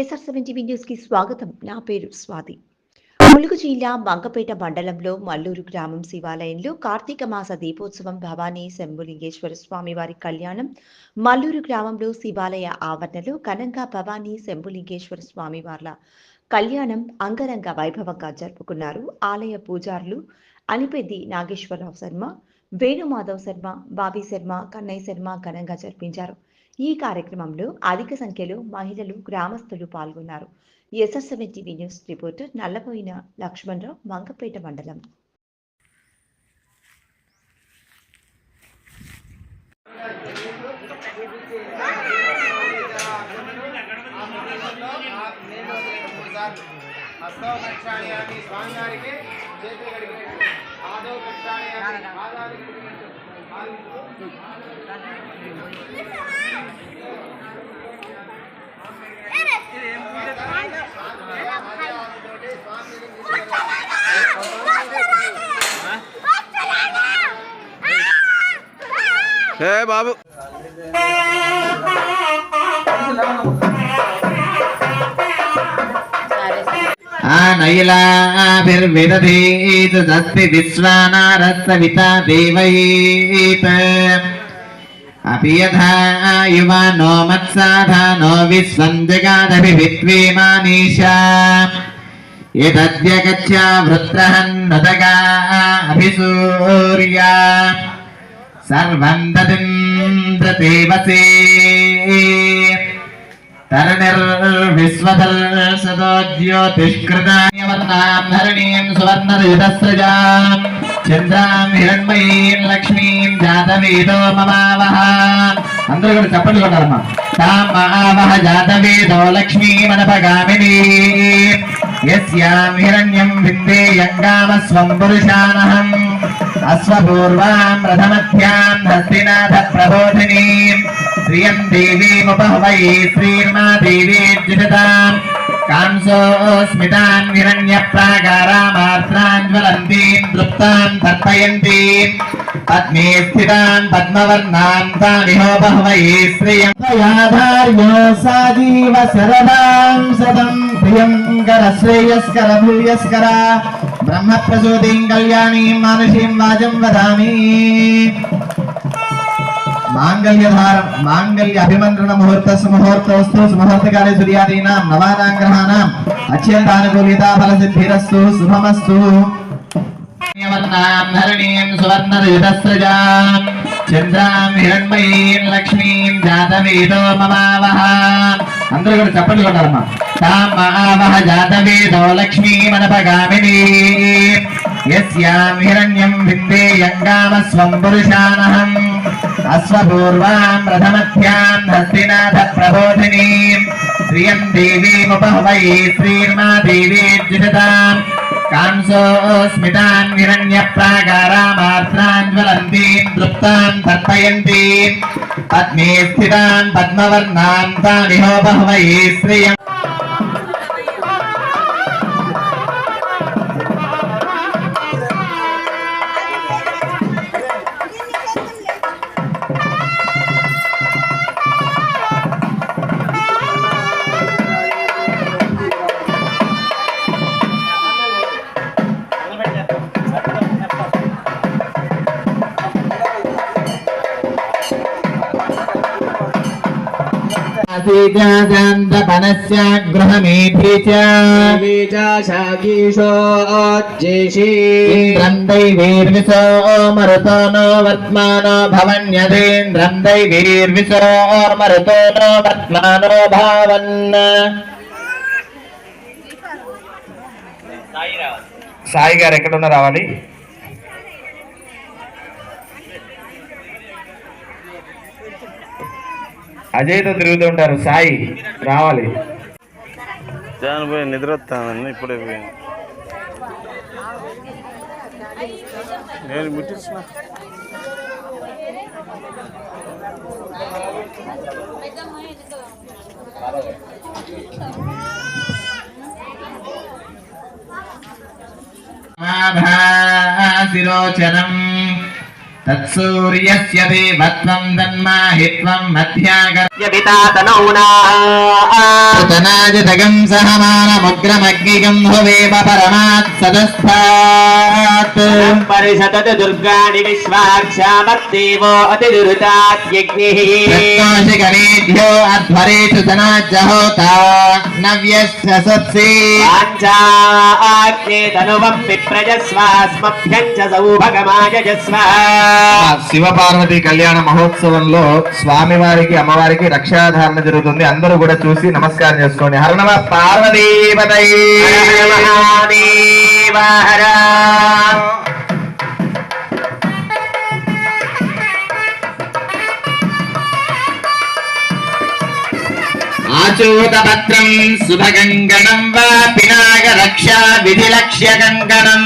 SR seven TV న్యూస్కి స్వాగతం. నా పేరు స్వాతి. ములుగు జిల్లా మంగపేట మండలంలో మల్లూరు గ్రామం శివాలయంలో కార్తీక మాస దీపోత్సవం భవానీ శంభులింగేశ్వర స్వామి వారి కళ్యాణం మల్లూరు గ్రామంలో శివాలయ ఆవరణలో ఘనంగా భవానీ శంభులింగేశ్వర స్వామి వార్ల కళ్యాణం అంగరంగ వైభవంగా జరుపుకున్నారు. ఆలయ పూజారులు అనిపెద్ది నాగేశ్వరరావు శర్మ వేణుమాధవ్ శర్మ బాబీ శర్మ కన్నయ్య శర్మ ఘనంగా జరిపించారు. ఈ కార్యక్రమంలో అధిక సంఖ్యలో మహిళలు గ్రామస్తులు పాల్గొన్నారు. SR TV news reporter Nallaboina Lakshmanarao Mangapet మండలం. హస్తో ప్రక్షాళయామి స్వామి చేతులు కడిగినట్టు కడిగినట్టు ఏ బాబు आनयिलाभिर्विदधीत तस्ति विश्वानारसविता देवयीत अपि यथा युवानो मत्साधानो विश्वं जगादभिविद्वेमानीशा यदद्यगच्छा वृत्रहन्नदगा अभिसूर्या सर्वं ददिन्द्रतेवसे तरणिर्विश्वदर्शदो ज्योतिष्कृतायवर्णां धरणीं सुवर्णरजतस्रजाम् చంద్రాం హిరణ్మయీం లక్ష్మీం జాతవేదో మమావహ. అందరూ కూడా చెప్పండి కొట్టాలమ్మా. తాం మహావహ జాతవేదో లక్ష్మీ మనపగామిని యస్యాం హిరణ్యం విందేయంగామస్వం పురుషానహం అశ్వపూర్వాం రథమధ్యాం హస్తినాథ ప్రబోధినీం. శ్రియం దేవీముపహవై శ్రీర్మా దేవీ కాంసోస్మితాన్ హిరణ్యప్రాకారామాత్రాన్ జ్వలంతీం తృప్తాం తర్పయంతీం పద్మే స్థితాన్ పద్మవర్ణాం తామిహో బహవై శ్రియం యాధార్యో సాజీవ శరదాం సదం ప్రియంకర శ్రేయస్కర భూయస్కర బ్రహ్మ ప్రసూతిం కళ్యాణీం మానుషీం వాచం వదామి మాంగళ్యధారం మాంగళ్య అభిమంత్రణ ముహూర్త ముహూర్తోస్తు ముహూర్తకాలే సూర్యాదీనాం నవానాం గ్రహాణాం అత్యంతానుకూలితా ఫల సిద్ధిరస్తు శుభమస్తు. వర్ణాం ధరణీం సువర్ణరజతస్రజాం చంద్రాం హిరణ్మయీం లక్ష్మీం జాతవేదో మమావహ. అందరూ కూడా చప్పట్లు కొట్టాలమ్మా. తాం మహావహ జాతవేదో లక్ష్మీమనపగామిని. యస్యాం హిరణ్యం పురుషానహం. అశ్వపూర్వాం రథమధ్యాం హస్తినాథ ప్రబోధినీం శ్రియం దేవీముపహవై శ్రీర్మా దేవీర్జితాం కాంసోస్మితాన్ హిరణ్యప్రాకారామాత్రాన్ జ్వలంతీం తృప్తాం తర్పయంతీం పద్మే స్థితాన్ పద్మవర్ణాం తామిహో బహవై శ్రియం गृहमेधि च इन्द्रं दैवीर्विशो मरुतो नो वर्त्मानो भवन्यदेन्द्रं दैवीर्विशो मरुतो नो वर्त्मानो भावन् సాయి గారు ఎక్కడున్నా రావాలి అజయ్తో తిరుగుతుంటారు సాయి రావాలి. దాని పోయి నిద్ర వస్తానని ఇప్పుడే పోయి నేను ముట్టించిన. శిరోచనం. तत्सूर्यस्य देवत्वं दन्माहित्वं मध्यागर्य तनाजतगं सहमानमुग्रमग्निगं भवेम परमात् सदस्तात् परिषदत दुर्गाणि विश्वाक्षामत्देवो अतिदुरुताद्यज्ञिः प्रत्योषिकमेभ्यो अध्वरेषु सनाज्जहोता नव्यस्य सत्सि पाञ्चाग्ने तनुवं विप्रजस्वास्मभ्यं च सौभगमायजस्व శివపార్వతి కళ్యాణ మహోత్సవంలో స్వామివారికి అమ్మవారికి రక్షాధారణ జరుగుతుంది. అందరూ కూడా చూసి నమస్కారం చేసుకోండి. హరణమ పార్వతీ మహాదేవ హర ఆచూతపత్రం శుభగంగణం వా పినాగ రక్షా విధిలక్ష్య గంగణం